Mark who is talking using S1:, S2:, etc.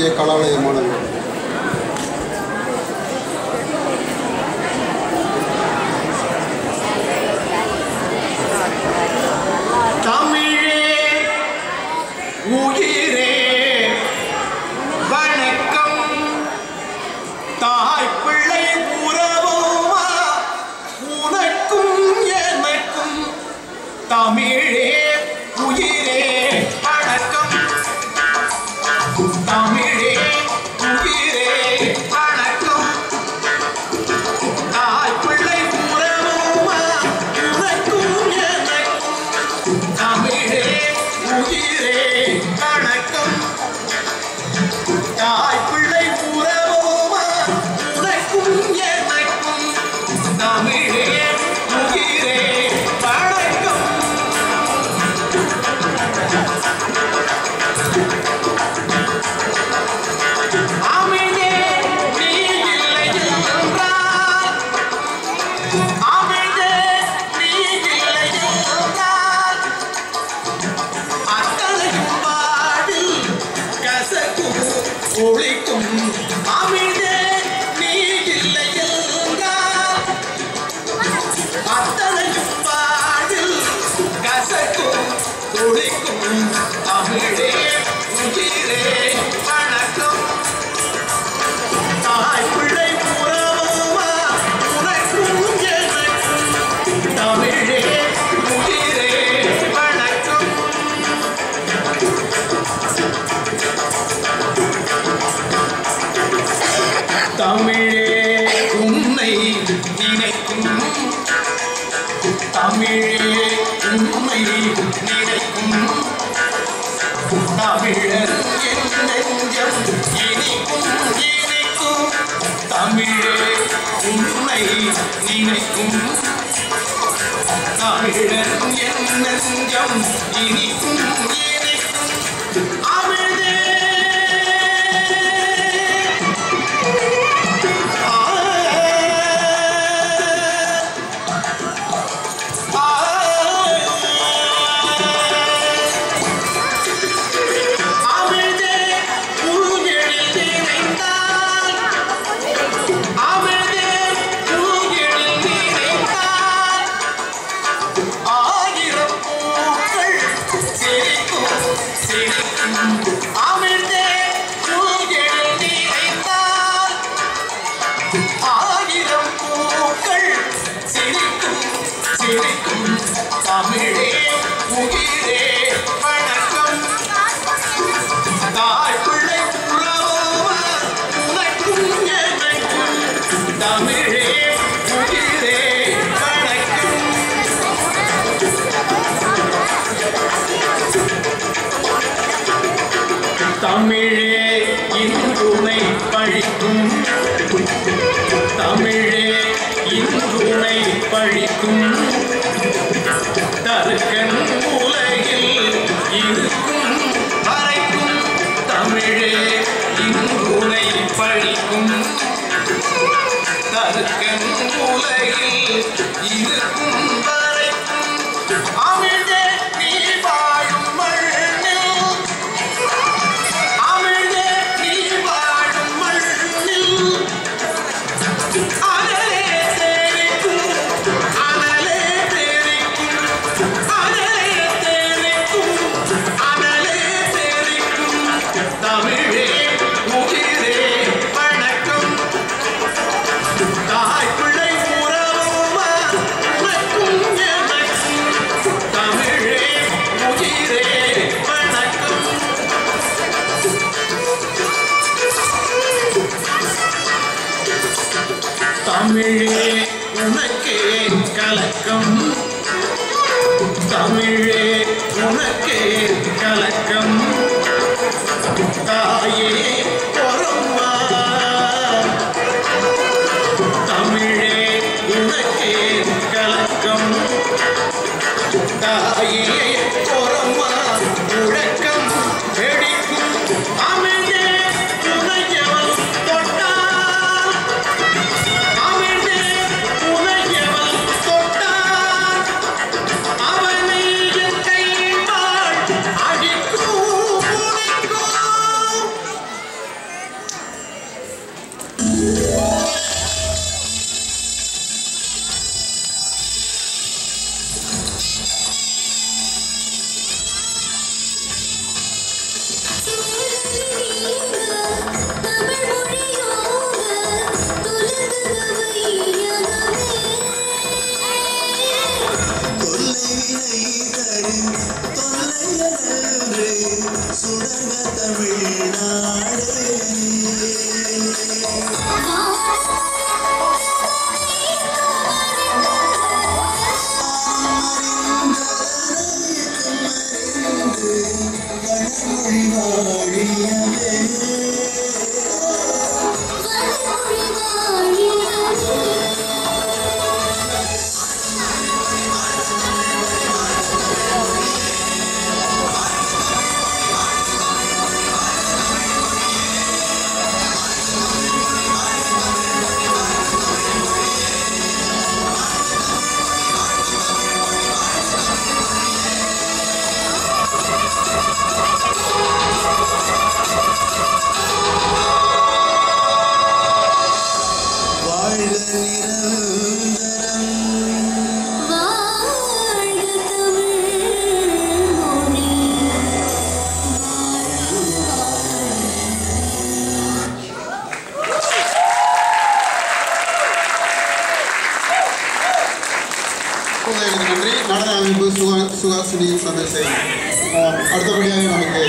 S1: இலக்கிய கலாலய மாணவி
S2: தமிழே தமிழே உயிரே வணக்கம் தாய் பிள்ளை உறவோமா உனக்கும் எனக்கும் தமிழே உயிரே வணக்கம் அமிழ்தே நீ இல்லை என்றால் தமிழே உன்னை நினைக்கும் தமிழே உண்மை நினைக்கும் தமிழர் என் இனிக்கும் இனிக்கும் தமிழே உண்மை நினைக்கும் தமிழர் என் நெஞ்சம் இனிக்கும் இனிக்கும் தமிழே உயிரே வணக்கம். தாய் பிள்ளை உறவோமா? உனக்கும் எனக்கும் தமிழே உயிரே வணக்கம். தமிழே இன்றுனை பழிக்கும். தமிழே இன்றுனை பழிக்கும். தருக்கன் உலகில் இருக்கும். வரைக்கும் தமிழே இன்றுனை பழிக்கும் தருக்கன் உலகில் இருக்கும். கலக்கம். தமிழே உனக்கே கலக்கம். தாயே பொறம்மா. தமிழே உனக்கே கலக்கம். தாயே
S1: குழந்தைகளுக்கு സുഹാസിനിയും സന്ദേശയും അടുത്തപടിയായി നമുക്ക്